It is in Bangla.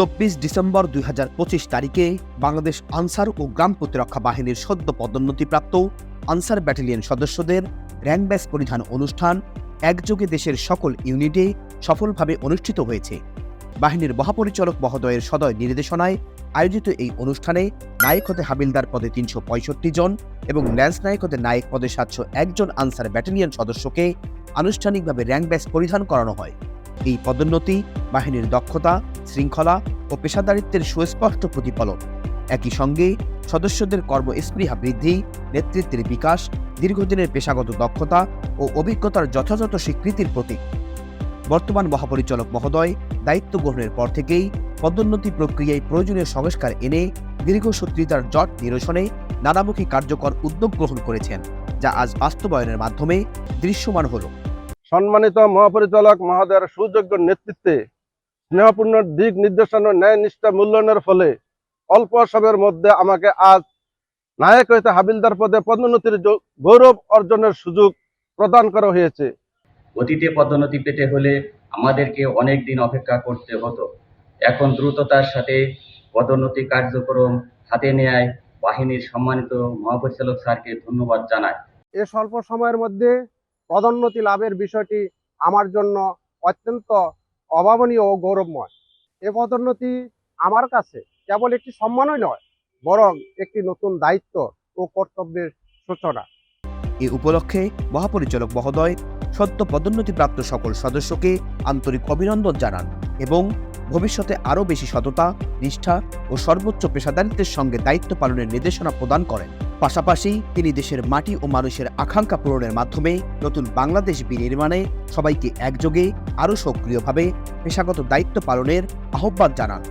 চব্বিশ ডিসেম্বর দুই হাজার পঁচিশ তারিখে বাংলাদেশ আনসার ও গ্রাম প্রতিরক্ষা বাহিনীর সদ্য পদোন্নতিপ্রাপ্ত আনসার ব্যাটালিয়ন সদস্যদের র্যাঙ্ক ব্যাচ পরিধান অনুষ্ঠান একযোগে দেশের সকল ইউনিটে সফলভাবে অনুষ্ঠিত হয়েছে। বাহিনীর মহাপরিচালক মহোদয়ের সদয় নির্দেশনায় আয়োজিত এই অনুষ্ঠানে নায়ক হতে হাবিলদার পদে তিনশো পঁয়ষট্টি জন এবং ল্যান্স নায়ক হতে নায়ক পদে সাতশো একজন আনসার ব্যাটালিয়ন সদস্যকে আনুষ্ঠানিকভাবে র্যাঙ্ক ব্যাচ পরিধান করানো হয়। এই পদোন্নতি বাহিনীর দক্ষতা শৃঙ্খলা ও পেশাদারিত্বের সুস্পষ্ট প্রতিফলন। একই সঙ্গে সদস্যদের কর্মস্পৃহা বৃদ্ধি, নেতৃত্বের বিকাশ, দীর্ঘদিনের পেশাগত দক্ষতা ও অভিজ্ঞতার যথাযথ স্বীকৃতির প্রতীক। বর্তমান মহাপরিচালক মহোদয় দায়িত্ব গ্রহণের পর থেকেই পদোন্নতি প্রক্রিয়ায় প্রয়োজনীয় সংস্কার এনে দীর্ঘসূত্রিতার জট নিরসনে নানামুখী কার্যকর উদ্যোগ গ্রহণ করেছেন, যা আজ বাস্তবায়নের মাধ্যমে দৃশ্যমান হলো। সম্মানিত মহাপরিচালক মহোদয়ের সুযোগ্য নেতৃত্বে স্নেহপূর্ণ দিক নির্দেশনা ন্যায় নিষ্ঠা মূল্যায়নের ফলে অল্প সময়ের মধ্যে আমাকে আজ নায়ক হইতে হাবিলদার পদে পদোন্নতির গৌরব অর্জনের সুযোগ প্রদান করা হয়েছে। অতীতে পদোন্নতি পেতে হলে আমাদেরকে অনেক দিন অপেক্ষা করতে হতো। এখন দ্রুততার সাথে পদোন্নতি কার্যক্রম হাতে নেয় বাহিনীর সম্মানিত মহাপরিচালক স্যারকে ধন্যবাদ জানায়। এ স্বল্প সময়ের মধ্যে পদোন্নতি লাভের বিষয়টি আমার জন্য অত্যন্ত অভাবনীয় ও গৌরবময়। এ পদোন্নতি আমার কাছে কেবল একটি সম্মানই নয়, বরং একটি নতুন দায়িত্ব ও কর্তব্যের সূচনা। এ উপলক্ষে মহাপরিচালক মহোদয় সদ্য পদোন্নতিপ্রাপ্ত সকল সদস্যকে আন্তরিক অভিনন্দন জানান এবং ভবিষ্যতে আরও বেশি সততা, নিষ্ঠা ও সর্বোচ্চ পেশাদারিত্বের সঙ্গে দায়িত্ব পালনের নির্দেশনা প্রদান করেন। পাশাপাশি তিনি দেশের মাটি ও মানুষের আকাঙ্ক্ষা পূরণের মাধ্যমে নতুন বাংলাদেশ বিনির্মাণে সবাইকে একযোগে আরও সক্রিয়ভাবে পেশাগত দায়িত্ব পালনের আহ্বান জানান।